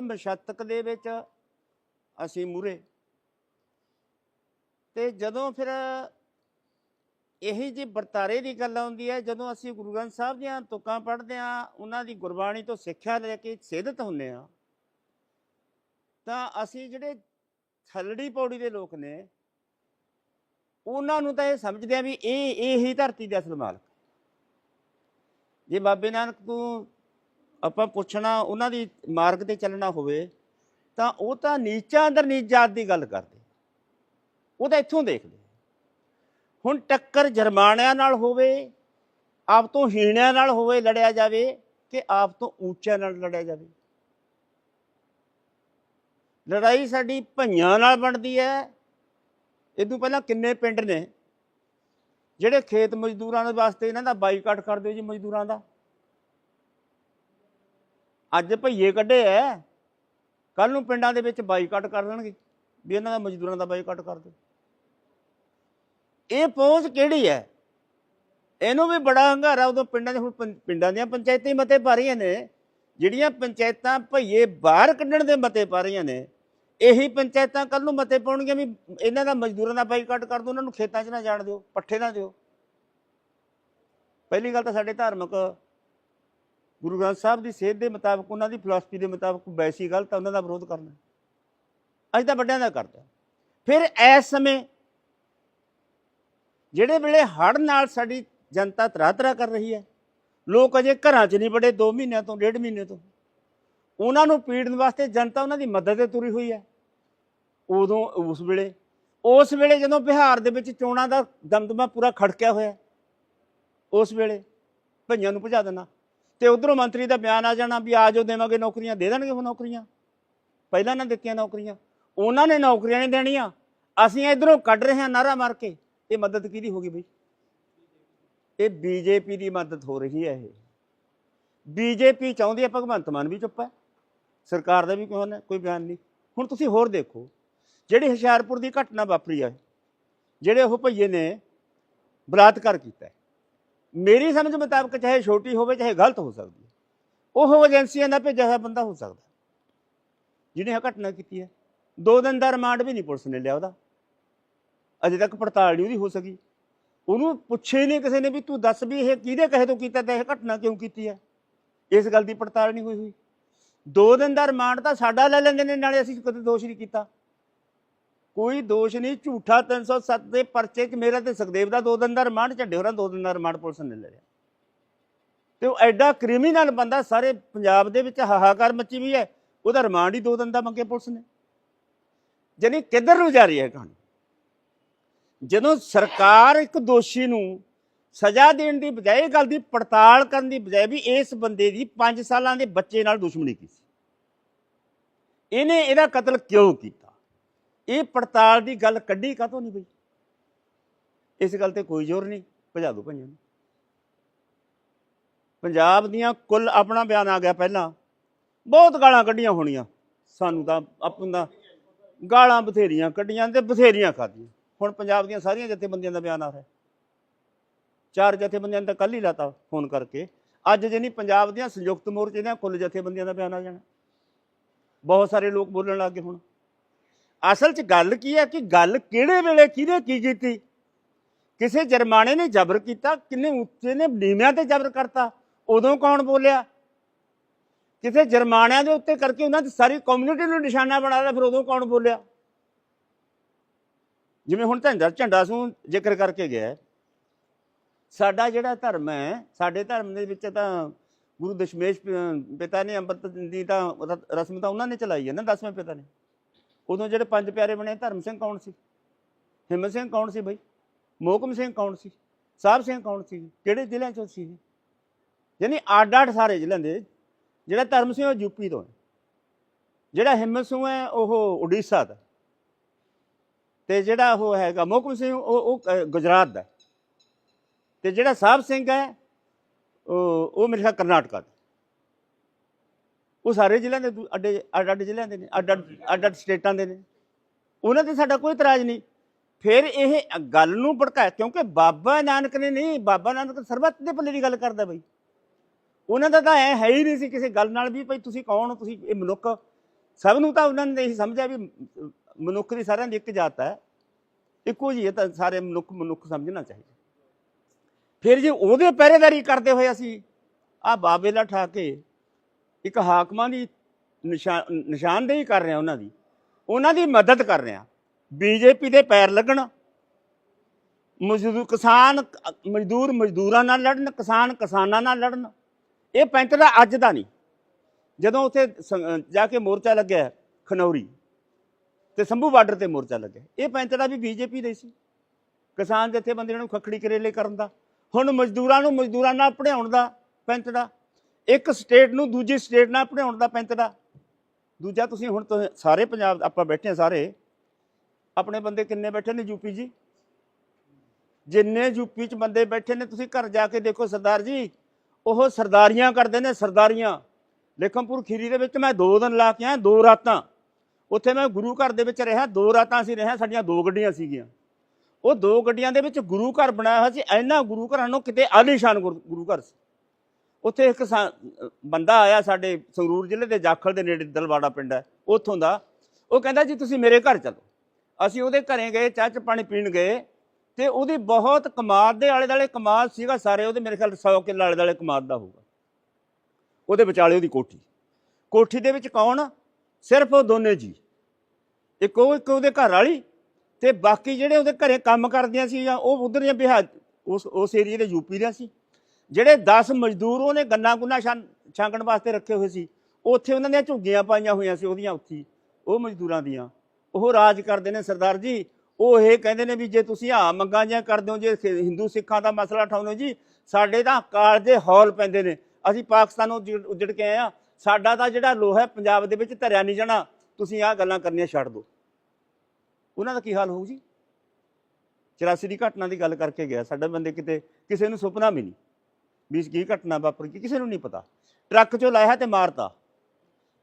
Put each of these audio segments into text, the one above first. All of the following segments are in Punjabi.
ਮਸ਼ੱਤਕ ਦੇ ਵਿੱਚ ਅਸੀਂ ਮੂਰੇ। ਤੇ ਜਦੋਂ ਫਿਰ ਇਹੀ ਜੀ ਵਰਤਾਰੇ ਦੀ ਗੱਲ ਆਉਂਦੀ ਹੈ, ਜਦੋਂ ਅਸੀਂ ਗੁਰੂ ਗ੍ਰੰਥ ਸਾਹਿਬ ਦੀਆਂ ਤੁਕਾਂ ਪੜ੍ਹਦੇ ਆ ਉਹਨਾਂ ਦੀ ਗੁਰਬਾਣੀ ਤੋਂ ਸਿੱਖਿਆ ਲੈ ਕੇ ਸਿੱਧਤ ਹੁੰਨੇ ਆ ਤਾਂ ਅਸੀਂ ਜਿਹੜੇ ਥਲੜੀ ਪੌੜੀ ਦੇ ਲੋਕ ਨੇ, ਉਹਨਾਂ ਨੂੰ ਤਾਂ ਇਹ ਸਮਝਦੇ ਆ ਵੀ ਇਹ ਇਹ ਹੀ ਧਰਤੀ ਦਾ ਅਸਲ ਮਾਲਕ। ਜੇ ਬਾਬੇ ਨਾਨਕ ਤੋਂ ਆਪਾਂ ਪੁੱਛਣਾ, ਉਹਨਾਂ ਦੀ ਮਾਰਗ ਤੇ ਚੱਲਣਾ ਹੋਵੇ, ਤਾਂ ਉਹ ਤਾਂ ਨੀਚਾਂ ਅੰਦਰ ਨੀਚ ਜਾਤ ਦੀ ਗੱਲ ਕਰਦੇ। ਉਹ ਤਾਂ ਇੱਥੋਂ ਦੇਖਦੇ। ਹੁਣ ਟੱਕਰ ਜਰਮਾਨਿਆਂ ਨਾਲ ਹੋਵੇ, ਆਪ ਤੋਂ ਹੀਣਿਆਂ ਨਾਲ ਹੋਵੇ ਲੜਿਆ ਜਾਵੇ, ਕਿ ਆਪ ਤੋਂ ਉੱਚਿਆਂ ਨਾਲ ਲੜਿਆ ਜਾਵੇ। ਲੜਾਈ ਸਾਡੀ ਭਈਆਂ ਨਾਲ ਬਣਦੀ ਹੈ। ਇਦੋਂ ਪਹਿਲਾਂ ਕਿੰਨੇ ਪਿੰਡ ਨੇ? ਜਿਹੜੇ ਖੇਤ ਮਜ਼ਦੂਰਾਂ ਦੇ ਵਾਸਤੇ ਇਹਨਾਂ ਦਾ ਬਾਈਕਾਟ ਕਰਦੇ ਜੀ ਮਜ਼ਦੂਰਾਂ ਦਾ। ਅੱਜ ਭਈਏ ਕੱਢੇ ਐ। ਕੱਲ ਨੂੰ ਪਿੰਡਾਂ ਦੇ ਵਿੱਚ ਬਾਈਕਾਟ ਕਰ ਦੇਣਗੇ, ਵੀ ਇਹਨਾਂ ਦਾ ਮਜ਼ਦੂਰਾਂ ਦਾ ਬਾਈਕਾਟ ਕਰ ਦਿਓ। ਇਹ ਪਹੁੰਚ ਕਿਹੜੀ ਹੈ ਇਹਨੂੰ ਵੀ ਬੜਾ ਹੰਗਾਰਾ ਉਦੋਂ ਪਿੰਡਾਂ ਦੇ, ਹੁਣ ਪੰ- ਪਿੰਡਾਂ ਦੀਆਂ ਪੰਚਾਇਤਾਂ ਮਤੇ ਪਾ ਰਹੀਆਂ ਨੇ, ਜਿਹੜੀਆਂ ਪੰਚਾਇਤਾਂ ਭਈਏ ਬਾਹਰ ਕੱਢਣ ਦੇ ਮਤੇ ਪਾ ਰਹੀਆਂ ਨੇ, ਇਹੀ ਪੰਚਾਇਤਾਂ ਕੱਲ ਨੂੰ ਮਤੇ ਪਾਉਣਗੀਆਂ ਵੀ ਇਹਨਾਂ ਦਾ ਮਜ਼ਦੂਰਾਂ ਦਾ ਬਾਈਕਾਟ ਕਰ ਦਿਓ, ਉਹਨਾਂ ਨੂੰ ਖੇਤਾਂ 'ਚ ਨਾ ਜਾਣ ਦਿਓ, ਪੱਠੇ ਨਾ ਦਿਓ। ਪਹਿਲੀ ਗੱਲ ਤਾਂ ਸਾਡੇ ਧਾਰਮਿਕ ਗੁਰੂ ਗ੍ਰੰਥ ਸਾਹਿਬ ਦੀ ਸੇਧ ਦੇ ਮੁਤਾਬਕ, ਉਹਨਾਂ ਦੀ ਫਿਲਾਸਫੀ ਦੇ ਮੁਤਾਬਕ ਵੈਸੀ ਗੱਲ ਤਾਂ ਉਹਨਾਂ ਦਾ ਵਿਰੋਧ ਕਰਨਾ। ਅੱਜ ਤਾਂ ਵੱਡਿਆਂ ਦਾ ਕਰਦਾ ਫਿਰ ਇਸ ਸਮੇਂ ਜਿਹੜੇ ਵੇਲੇ ਹੜ੍ਹ ਨਾਲ ਸਾਡੀ ਜਨਤਾ ਤਰਾ ਤਰਾ ਕਰ ਰਹੀ ਹੈ, ਲੋਕ ਅਜੇ ਘਰਾਂ 'ਚ ਨਹੀਂ ਬੜੇ 2 ਮਹੀਨਿਆਂ ਤੋਂ, ਡੇਢ ਮਹੀਨੇ ਤੋਂ। ਉਹਨਾਂ ਨੂੰ ਪੀੜਨ ਵਾਸਤੇ ਜਨਤਾ ਉਹਨਾਂ ਦੀ ਮਦਦ ਤੇ ਤੁਰੀ ਹੋਈ ਹੈ। ਉਦੋਂ, ਉਸ ਵੇਲੇ ਉਸ ਵੇਲੇ ਜਦੋਂ ਬਿਹਾਰ ਦੇ ਵਿੱਚ ਚੋਣਾਂ ਦਾ ਦਮਦਮਾ ਪੂਰਾ ਖੜਕਿਆ ਹੋਇਆ, ਉਸ ਵੇਲੇ ਭਈਆਂ ਨੂੰ ਭਜਾ ਦੇਣਾ। ਤੇ ਉਧਰੋਂ ਮੰਤਰੀ ਦਾ ਬਿਆਨ ਆ ਜਾਣਾ ਵੀ ਆ ਜਾਓ, ਦੇਵਾਂਗੇ ਨੌਕਰੀਆਂ, ਦੇ ਦੇਣਗੇ ਉਹ ਨੌਕਰੀਆਂ। ਪਹਿਲਾਂ ਨਾ ਦਿੱਤੀਆਂ ਨੌਕਰੀਆਂ। ਉਹਨਾਂ ਨੇ ਨੌਕਰੀਆਂ ਨਹੀਂ ਦੇਣੀਆਂ। ਅਸੀਂ ਇਧਰੋਂ ਕੱਢ ਰਹੇ ਹਾਂ ਨਾਰਾ ਮਾਰ ਕੇ। ਇਹ ਮਦਦ ਕਿਹਦੀ ਹੋ ਗਈ ਬਈ? ਇਹ ਬੀਜੇਪੀ ਦੀ ਮਦਦ ਹੋ ਰਹੀ ਹੈ ਇਹ। ਬੀਜੇਪੀ ਚਾਹੁੰਦੀ ਹੈ ਭਗਵੰਤ ਮਾਨ ਵੀ ਚੁੱਪ ਹੈ। ਸਰਕਾਰ ਦਾ ਵੀ ਕੋਈ ਕੋਈ ਬਿਆਨ ਨਹੀਂ। ਹੁਣ ਤੁਸੀਂ ਹੋਰ ਦੇਖੋ, ਜਿਹੜੀ ਹੁਸ਼ਿਆਰਪੁਰ ਦੀ ਘਟਨਾ ਵਾਪਰੀ ਹੈ, ਜਿਹੜੇ ਉਹ ਭਈਏ ਨੇ ਬਲਾਤਕਾਰ ਕੀਤਾ ਮੇਰੀ ਸਮਝ ਮੁਤਾਬਕ ਚਾਹੇ ਛੋਟੀ ਹੋਵੇ, ਚਾਹੇ ਗਲਤ ਹੋ ਸਕਦੀ ਹੈ। ਉਹ ਏਜੰਸੀਆਂ ਦਾ ਭੇਜਿਆ ਹੋਇਆ ਬੰਦਾ ਹੋ ਸਕਦਾ ਜਿਹਨੇ ਇਹ ਘਟਨਾ ਕੀਤੀ ਹੈ। ਦੋ ਦਿਨ ਦਾ ਰਿਮਾਂਡ ਵੀ ਨਹੀਂ ਪੁਲਿਸ ਨੇ ਲਿਆ ਉਹਦਾ। ਅਜੇ ਤੱਕ ਪੜਤਾਲ ਨਹੀਂ ਉਹਦੀ ਹੋ ਸਕੀ। ਉਹਨੂੰ ਪੁੱਛੇ ਨਹੀਂ ਕਿਸੇ ਨੇ ਵੀ ਤੂੰ ਦੱਸ ਵੀ ਇਹ ਕਿਹਦੇ ਕਹੇ ਤੋਂ ਕੀਤਾ ਤੇ ਇਹ ਘਟਨਾ ਕਿਉਂ ਕੀਤੀ ਹੈ? ਇਸ ਗੱਲ ਦੀ ਪੜਤਾਲ ਨਹੀਂ ਹੋਈ ਹੋਈ। ਦੋ ਦਿਨ ਦਾ ਰਿਮਾਂਡ ਤਾਂ ਸਾਡਾ ਲੈ ਲੈਂਦੇ ਨੇ, ਨਾਲੇ ਅਸੀਂ ਕਦੇ ਦੋਸ਼ ਨਹੀਂ ਕੀਤਾ। ਕੋਈ ਦੋਸ਼ ਨਹੀਂ, ਝੂਠਾ 307 ਦੇ ਪਰਚੇ 'ਚ ਮੇਰਾ ਤੇ ਸੁਖਦੇਵ ਦਾ ਦੋ ਦਿਨ ਦਾ ਰਿਮਾਂਡ, ਝੱਡੇ ਹੋਰਾਂ ਦੋ ਦਿਨ ਦਾ ਰਿਮਾਂਡ ਪੁਲਿਸ ਨੇ ਲੈ ਲਿਆ। ਤੇ ਉਹ ਐਡਾ ਕ੍ਰਿਮੀਨਲ ਬੰਦਾ ਸਾਰੇ ਪੰਜਾਬ ਦੇ ਵਿੱਚ ਹਾਹਾਕਾਰ ਮੱਚੀ ਵੀ ਹੈ, ਉਹਦਾ ਰਿਮਾਂਡ ਹੀ ਦੋ ਦਿਨ ਦਾ ਮੰਗੇ ਪੁਲਿਸ ਨੇ। ਜਾਨੀ ਕਿੱਧਰ ਨੂੰ ਜਾ ਰਹੀ ਹੈ ਕਹਾਣੀ? ਜਦੋਂ ਸਰਕਾਰ ਇੱਕ ਦੋਸ਼ੀ ਨੂੰ ਸਜ਼ਾ ਦੇਣ ਦੀ ਬਜਾਏ ਇਹ ਗੱਲ ਦੀ ਪੜਤਾਲ ਕਰਨ ਦੀ ਬਜਾਏ ਵੀ ਇਸ ਬੰਦੇ ਦੀ 5 ਸਾਲਾਂ ਦੇ ਬੱਚੇ ਨਾਲ ਦੁਸ਼ਮਣੀ ਕੀਤੀ ਇਹਨੇ ਇਹਦਾ ਕਤਲ ਕਿਉਂ ਕੀਤਾ? ਇਹ ਪੜਤਾਲ ਦੀ ਗੱਲ ਕੱਢੀ ਕਾਹਤੋਂ ਨਹੀਂ ਬਈ? ਇਸ ਗੱਲ ਤੇ ਕੋਈ ਜ਼ੋਰ ਨਹੀਂ, ਭਜਾ ਦੋ ਭਈਆਂ ਨੂੰ। ਪੰਜਾਬ ਦੀਆਂ ਕੁੱਲ ਆਪਣਾ ਬਿਆਨ ਆ ਗਿਆ ਪਹਿਲਾਂ। ਬਹੁਤ ਗਾਲਾਂ ਕੱਢੀਆਂ ਹੋਣੀਆਂ। ਸਾਨੂੰ ਤਾਂ ਆਪਣਾ ਗਾਲਾਂ ਬਥੇਰੀਆਂ ਕੱਢੀਆਂ ਤੇ ਬਥੇਰੀਆਂ ਖਾਧੀਆਂ। ਹੁਣ ਪੰਜਾਬ ਦੀਆਂ ਸਾਰੀਆਂ ਜਥੇਬੰਦੀਆਂ ਦਾ ਬਿਆਨ ਆ ਰਿਹਾ। ਚਾਰ ਜਥੇਬੰਦੀਆਂ ਨੇ ਤਾਂ ਕੱਲ ਹੀ ਲਾਤਾ ਫੋਨ ਕਰਕੇ। ਅੱਜ ਜੇ ਨਹੀਂ ਪੰਜਾਬ ਦੀਆਂ ਸੰਯੁਕਤ ਮੋਰਚੇ ਦੀਆਂ ਕੁੱਲ ਜਥੇਬੰਦੀਆਂ ਦਾ ਬਿਆਨ ਆ ਜਾਣਾ। ਬਹੁਤ ਸਾਰੇ ਲੋਕ ਬੋਲਣ ਲੱਗ ਗਏ ਹੁਣ। ਅਸਲ 'ਚ ਗੱਲ ਕੀ ਹੈ ਕਿ ਗੱਲ ਕਿਹੜੇ ਵੇਲੇ ਕਿਹਨੇ ਕੀ ਕੀਤੀ? ਕਿਸੇ ਜਰਮਾਨੇ ਨੇ ਜ਼ਬਰ ਕੀਤਾ, ਕਿੰਨੇ ਉੱਚੇ ਨੇ, ਨੀਵਿਆਂ ਤੇ ਜ਼ਬਰ ਕਰਤਾ, ਉਦੋਂ ਕੌਣ ਬੋਲਿਆ? ਕਿਸੇ ਜਰਮਾਨਿਆਂ ਦੇ ਉੱਤੇ ਕਰਕੇ ਉਹਨਾਂ ਦੀ ਸਾਰੀ ਕਮਿਊਨਿਟੀ ਨੂੰ ਨਿਸ਼ਾਨਾ ਬਣਾਇਆ ਫਿਰ ਉਦੋਂ ਕੌਣ ਬੋਲਿਆ? ਜਿਵੇਂ ਹੁਣ ਝੰਡਾ ਝੰਡਾ ਸੂ ਜ਼ਿਕਰ ਕਰਕੇ ਗਿਆ ਸਾਡਾ ਜਿਹੜਾ ਧਰਮ ਹੈ, ਸਾਡੇ ਧਰਮ ਦੇ ਵਿੱਚ ਤਾਂ ਗੁਰੂ ਦਸ਼ਮੇਸ਼ ਪਿਤਾ ਨੇ ਅੰਮ੍ਰਿਤ ਦੀ ਤਾਂ ਰਸਮ ਤਾਂ ਉਹਨਾਂ ਨੇ ਚਲਾਈ ਹੈ ਨਾ, ਦਸਵੇਂ ਪਿਤਾ ਨੇ। ਉਦੋਂ ਜਿਹੜੇ ਪੰਜ ਪਿਆਰੇ ਬਣੇ, ਧਰਮ ਸਿੰਘ ਕੌਣ ਸੀ? ਹਿੰਮਤ ਸਿੰਘ ਕੌਣ ਸੀ ਬਈ? ਮੋਹਕਮ ਸਿੰਘ ਕੌਣ ਸੀ? ਸਾਹਿਬ ਸਿੰਘ ਕੌਣ ਸੀ? ਕਿਹੜੇ ਜ਼ਿਲ੍ਹਿਆਂ ਚੋਂ ਸੀ ਯਾਨੀ ਅੱਡ ਅੱਡ ਸਾਰੇ ਜ਼ਿਲ੍ਹਿਆਂ ਦੇ, ਜਿਹੜਾ ਧਰਮ ਸਿੰਘ ਉਹ ਯੂਪੀ ਤੋਂ ਹੈ। ਜਿਹੜਾ ਹਿੰਮਤ ਸਿੰਘ ਹੈ, ਉਹ ਉੜੀਸਾ ਦਾ ਤੇ ਜਿਹੜਾ ਉਹ ਹੈਗਾ ਮੋਹਕਮ ਸਿੰਘ, ਉਹ ਉਹ ਗੁਜਰਾਤ ਦਾ ਤੇ ਜਿਹੜਾ ਸਾਹਿਬ ਸਿੰਘ ਹੈ, ਉਹ ਉਹ ਮੇਰੇ ਖਿਆਲ ਕਰਨਾਟਕਾ ਦਾ ਉਹ ਸਾਰੇ ਜ਼ਿਲ੍ਹਿਆਂ ਦੇ ਦੂ- ਅੱਡੇ ਅੱਡ ਅੱਡ ਜ਼ਿਲ੍ਹਿਆਂ ਦੇ ਨੇ ਅੱਡ ਅੱਡ ਅੱਡ ਅੱਡ ਸਟੇਟਾਂ ਦੇ ਨੇ। ਉਹਨਾਂ ਤੇ ਸਾਡਾ ਕੋਈ ਇਤਰਾਜ਼ ਨਹੀਂ। ਫਿਰ ਇਹ ਗੱਲ ਨੂੰ ਭੜਕਾਇਆ ਕਿਉਂਕਿ ਬਾਬਾ ਨਾਨਕ ਨੇ ਨਹੀਂ ਬਾਬਾ ਨਾਨਕ ਸਰਬੱਤ ਦੇ ਭਲੇ ਦੀ ਗੱਲ ਕਰਦਾ ਬਈ। ਉਹਨਾਂ ਦਾ ਤਾਂ ਐ ਹੈ ਹੀ ਨਹੀਂ ਸੀ ਕਿਸੇ ਗੱਲ ਨਾਲ ਵੀ ਭਾਈ ਤੁਸੀਂ ਕੌਣ ਹੋ ਤੁਸੀਂ ਇਹ ਮਨੁੱਖ। ਸਭ ਨੂੰ ਤਾਂ ਉਹਨਾਂ ਨੇ ਇਹੀ ਸਮਝਿਆ ਵੀ ਮ- ਮਨੁੱਖ ਦੀ ਸਾਰਿਆਂ ਦੀ ਇੱਕ ਜਾਤ ਹੈ। ਇੱਕੋ ਜਿਹੀ ਹੈ ਤਾਂ ਸਾਰੇ ਮਨੁੱਖ ਮਨੁੱਖ ਸਮਝਣਾ ਚਾਹੀਦਾ। ਫਿਰ ਜੇ ਉਹਦੇ ਪਹਿਰੇਦਾਰੀ ਕਰਦੇ ਹੋਏ ਅਸੀਂ ਆ ਬਾਬੇ ਦਾ ਠਾ ਕੇ ਇੱਕ ਹਾਕਮਾਂ ਦੀ ਨਿਸ਼ਾਨ ਨਿਸ਼ਾਨਦੇਹੀ ਕਰ ਰਿਹਾ ਉਹਨਾਂ ਦੀ। ਉਹਨਾਂ ਦੀ ਮਦਦ ਕਰ ਰਹੇ। ਹਾਂ ਬੀਜੇਪੀ ਦੇ ਪੈਰ ਲੱਗਣ। ਮਜ਼ਦੂਰ ਕਿਸਾਨ, ਮਜ਼ਦੂਰ ਮਜ਼ਦੂਰਾਂ ਨਾਲ ਲੜਨ, ਕਿਸਾਨ ਕਿਸਾਨਾਂ ਨਾਲ ਲੜਨ। ਇਹ ਪੈਂਟ ਦਾ ਅੱਜ ਦਾ ਨਹੀਂ। ਜਦੋਂ ਉੱਥੇ ਜਾ ਕੇ ਮੋਰਚਾ ਲੱਗਿਆ ਖਨੌਰੀ, ਤੇ ਸੰਭੂ ਬਾਰਡਰ ਤੇ ਮੋਰਚਾ ਲੱਗਿਆ। ਇਹ ਪੈਂਤੜਾ ਵੀ ਬੀਜੇਪੀ ਦੇ ਸੀ। ਕਿਸਾਨ ਜਥੇਬੰਦੀਆਂ ਨੂੰ ਖੱਖੜੀ ਕਰੇਲੇ ਕਰਨ ਦਾ। ਹੁਣ ਮਜ਼ਦੂਰਾਂ ਨੂੰ ਮਜ਼ਦੂਰਾਂ ਨਾਲ ਪੜਾਉਣ ਦਾ ਪੈਂਤੜਾ ਇੱਕ ਸਟੇਟ ਨੂੰ ਦੂਜੀ ਸਟੇਟ ਨਾਲ ਪੜਾਉਣ ਦਾ ਪੈਂਤੜਾ ਦੂਜਾ, ਤੁਸੀਂ ਹੁਣ ਤੁਸੀਂ ਸਾਰੇ ਪੰਜਾਬ ਆਪਾਂ ਬੈਠੇ ਹਾਂ ਸਾਰੇ। ਆਪਣੇ ਬੰਦੇ ਕਿੰਨੇ ਬੈਠੇ ਨੇ ਯੂਪੀ ਜੀ? ਜਿੰਨੇ ਯੂਪੀ ਚ ਬੰਦੇ ਬੈਠੇ ਨੇ, ਤੁਸੀਂ ਘਰ ਜਾ ਕੇ ਦੇਖੋ ਸਰਦਾਰ ਜੀ, ਉਹ ਸਰਦਾਰੀਆਂ ਕਰਦੇ ਨੇ, ਸਰਦਾਰੀਆਂ। ਲੇਖਮਪੁਰ ਖੀਰੀ ਦੇ ਵਿੱਚ ਮੈਂ ਦੋ ਦਿਨ ਲਾ ਕੇ ਆਇਆ, ਦੋ ਰਾਤਾਂ। ਉੱਥੇ ਮੈਂ ਗੁਰੂ ਘਰ ਦੇ ਵਿੱਚ ਰਿਹਾ, ਦੋ ਰਾਤਾਂ ਅਸੀਂ ਰਿਹਾ ਸਾਡੀਆਂ ਦੋ ਗੱਡੀਆਂ ਸੀਗੀਆਂ। ਉਹ ਦੋ ਗੱਡੀਆਂ ਦੇ ਵਿੱਚ ਗੁਰੂ ਘਰ ਬਣਾਇਆ ਹੋਇਆ ਸੀ, ਇੰਨਾ ਗੁਰੂ ਘਰਾਂ ਨੂੰ ਕਿਤੇ ਆਲੀਸ਼ਾਨ ਗੁਰ- ਗੁਰੂ ਘਰ ਸੀ। ਉੱਥੇ ਇੱਕ ਸਾ- ਬੰਦਾ ਆਇਆ ਸਾਡੇ ਸੰਗਰੂਰ ਜ਼ਿਲ੍ਹੇ ਦੇ ਜਾਖਲ ਦੇ ਨੇੜੇ ਦਲਵਾੜਾ ਪਿੰਡ ਹੈ, ਉੱਥੋਂ ਦਾ। ਉਹ ਕਹਿੰਦਾ ਜੀ, ਤੁਸੀਂ ਮੇਰੇ ਘਰ ਚਲੋ। ਅਸੀਂ ਉਹਦੇ ਘਰੇ ਗਏ, ਚਾਹ ਚ ਪਾਣੀ ਪੀਣ ਗਏ ਤੇ ਉਹਦੀ ਬਹੁਤ ਕਮਾਦ ਦੇ ਆਲੇ ਦਾਲੇ ਕਮਾਦ ਸੀਗਾ ਸਾਰੇ, ਉਹਦੇ ਮੇਰੇ ਖਿਆਲ 100 ਕਿੱਲਾ ਆਲੇ ਦਾਲੇ ਕਮਾਦ ਦਾ ਹੋਊਗਾ। ਉਹਦੇ ਵਿਚਾਲੇ ਉਹਦੀ ਕੋਠੀ। ਕੋਠੀ ਦੇ ਵਿੱਚ ਕੌਣ? ਸਿਰਫ ਉਹ ਦੋਨੇ ਜੀ। ਇੱਕ ਉਹ, ਇੱਕ ਉਹਦੇ ਘਰ ਵਾਲੀ ਤੇ ਬਾਕੀ ਜਿਹੜੇ ਉਹਦੇ ਘਰੇ ਕੰਮ ਕਰਦੀਆਂ ਸੀ ਜਾਂ ਉਹ ਉਧਰ ਜਾਂ ਬਿਹਾਰ, ਉਸ ਉਸ ਏਰੀਏ ਦੇ ਯੂਪੀ ਦੇ ਸੀ। ਜਿਹੜੇ 10 ਮਜ਼ਦੂਰ ਉਹਨੇ ਗੰਨਾ ਗੁੰਨਾ ਛਾਂ- ਛਾਂਗਣ ਵਾਸਤੇ ਰੱਖੇ ਹੋਏ ਸੀ, ਉੱਥੇ ਉਹਨਾਂ ਦੀਆਂ ਝੁੱਗੀਆਂ ਪਾਈਆਂ ਹੋਈਆਂ ਸੀ ਉਹਦੀਆਂ ਉੱਥੀ ਉਹ ਮਜ਼ਦੂਰਾਂ ਦੀਆਂ। ਉਹ ਰਾਜ ਕਰਦੇ ਨੇ ਸਰਦਾਰ ਜੀ, ਉਹ ਇਹ ਕਹਿੰਦੇ ਨੇ ਵੀ ਜੇ ਤੁਸੀਂ ਆ ਮੰਗਾਂ ਜਾਂ ਕਰਦੇ ਹੋ, ਜੇ ਹਿੰਦੂ ਸਿੱਖਾਂ ਦਾ ਮਸਲਾ ਉਠਾਉਂਦੇ ਹੋ ਜੀ, ਸਾਡੇ ਤਾਂ ਕਾਲਜੇ ਹੌਲ ਪੈਂਦੇ ਨੇ। ਅਸੀਂ ਪਾਕਿਸਤਾਨ ਉੱਜੜ ਉੱਜੜ ਕੇ ਆਏ ਆ ਸਾਡਾ ਤਾਂ ਜਿਹੜਾ ਲੋਹਾ ਪੰਜਾਬ ਦੇ ਵਿੱਚ ਧਰਿਆ ਨਹੀਂ ਜਾਣਾ, ਤੁਸੀਂ ਆਹ ਗੱਲਾਂ ਕਰਨੀਆਂ ਛੱਡ ਦਿਓ। ਉਹਨਾਂ ਦਾ ਕੀ ਹਾਲ ਹੋਊ ਜੀ? 84 ਦੀ ਘਟਨਾ ਦੀ ਗੱਲ ਕਰਕੇ ਗਿਆ, ਸਾਡੇ ਬੰਦੇ ਕਿਤੇ ਕਿਸੇ ਨੂੰ ਸੁਪਨਾ ਵੀ ਨਹੀਂ। ਵੀ ਕੀ ਘਟਨਾ ਵਾਪਰ ਗਈ ਕਿਸੇ ਨੂੰ ਨਹੀਂ ਪਤਾ। ਟਰੱਕ ਚੋਂ ਲਾਇਆ ਤੇ ਮਾਰਤਾ।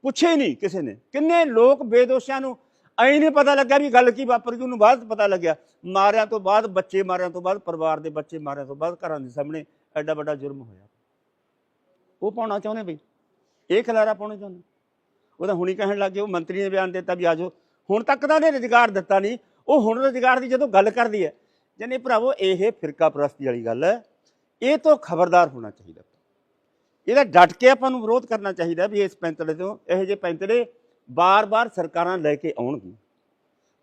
ਪੁੱਛੇ ਨਹੀਂ ਕਿਸੇ ਨੇ। ਕਿੰਨੇ ਲੋਕ ਬੇਦੋਸ਼ਿਆਂ ਨੂੰ ਐਂ ਨਹੀਂ ਪਤਾ ਲੱਗਿਆ ਵੀ ਗੱਲ ਕੀ ਵਾਪਰ ਗਈ ਉਹਨੂੰ ਬਾਅਦ ਪਤਾ ਲੱਗਿਆ। ਮਾਰਿਆਂ ਤੋਂ ਬਾਅਦ, ਬੱਚੇ ਮਾਰਿਆਂ ਤੋਂ ਬਾਅਦ, ਪਰਿਵਾਰ ਦੇ ਬੱਚੇ ਮਾਰਿਆਂ ਤੋਂ ਬਾਅਦ ਘਰਾਂ ਦੇ ਸਾਹਮਣੇ ਐਡਾ ਵੱਡਾ ਜੁਰਮ ਹੋਇਆ। ਉਹ ਪਾਉਣਾ ਚਾਹੁੰਦੇ ਬਈ। ਇਹ ਖਿਲਾਰਾ ਪਾਉਣਾ ਚਾਹੁੰਦੇ। ਉਹ ਤਾਂ ਹੁਣੀ ਕਹਿਣ ਲੱਗੇ ਉਹ ਮੰਤਰੀ ਨੇ ਬਿਆਨ ਦਿੱਤਾ ਵੀ ਆਜੋ ਹੁਣ ਤੱਕ ਤਾਂ ਉਹਨੇ ਰੁਜ਼ਗਾਰ ਦਿੱਤਾ ਨਹੀਂ। ਉਹ ਹੁਣ ਰੁਜ਼ਗਾਰ ਦੀ ਜਦੋਂ ਗੱਲ ਕਰਦੀ ਹੈ, ਜਨੇ ਭਰਾਵੋ, ਇਹ ਫਿਰਕਾ ਪ੍ਰਸਤੀ ਵਾਲੀ ਗੱਲ ਹੈ। ਇਹ ਤੋਂ ਖਬਰਦਾਰ ਹੋਣਾ ਚਾਹੀਦਾ। ਇਹਦਾ ਡਟ ਕੇ ਆਪਾਂ ਨੂੰ ਵਿਰੋਧ ਕਰਨਾ ਚਾਹੀਦਾ ਵੀ ਇਸ ਪੈਂਤੜੇ ਤੋਂ ਇਹੋ ਜਿਹੇ ਪੈਂਤੜੇ ਬਾਰ-ਬਾਰ ਸਰਕਾਰਾਂ ਲੈ ਕੇ ਆਉਣਗੀਆਂ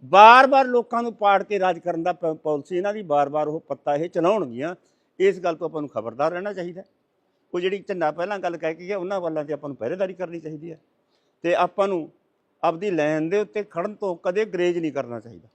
ਬਾਰ-ਬਾਰ ਲੋਕਾਂ ਨੂੰ ਪਾੜ ਕੇ ਰਾਜ ਕਰਨ ਦਾ ਪ- ਪਾਲਿਸੀ ਇਹਨਾਂ ਦੀ ਬਾਰ-ਬਾਰ ਉਹ ਪੱਤਾ ਇਹ ਚਲਾਉਣਗੀਆਂ, ਇਸ ਗੱਲ ਤੋਂ ਆਪਾਂ ਨੂੰ ਖਬਰਦਾਰ ਰਹਿਣਾ ਚਾਹੀਦਾ। ਉਹ ਜਿਹੜੀ ਝੰਡਾ ਪਹਿਲਾਂ ਗੱਲ ਕਹਿ ਕੇ ਗਿਆ, ਉਹਨਾਂ ਵੱਲਾਂ ਤੇ ਆਪਾਂ ਨੂੰ ਪਹਿਰੇਦਾਰੀ ਕਰਨੀ ਚਾਹੀਦੀ ਹੈ। ਤੇ ਆਪਾਂ ਨੂੰ ਆਪਦੀ ਲੈਣ ਦੇ ਉੱਤੇ ਖੜਨ ਤੋਂ ਕਦੇ ਗਰੇਜ ਨਹੀਂ ਕਰਨਾ ਚਾਹੀਦਾ।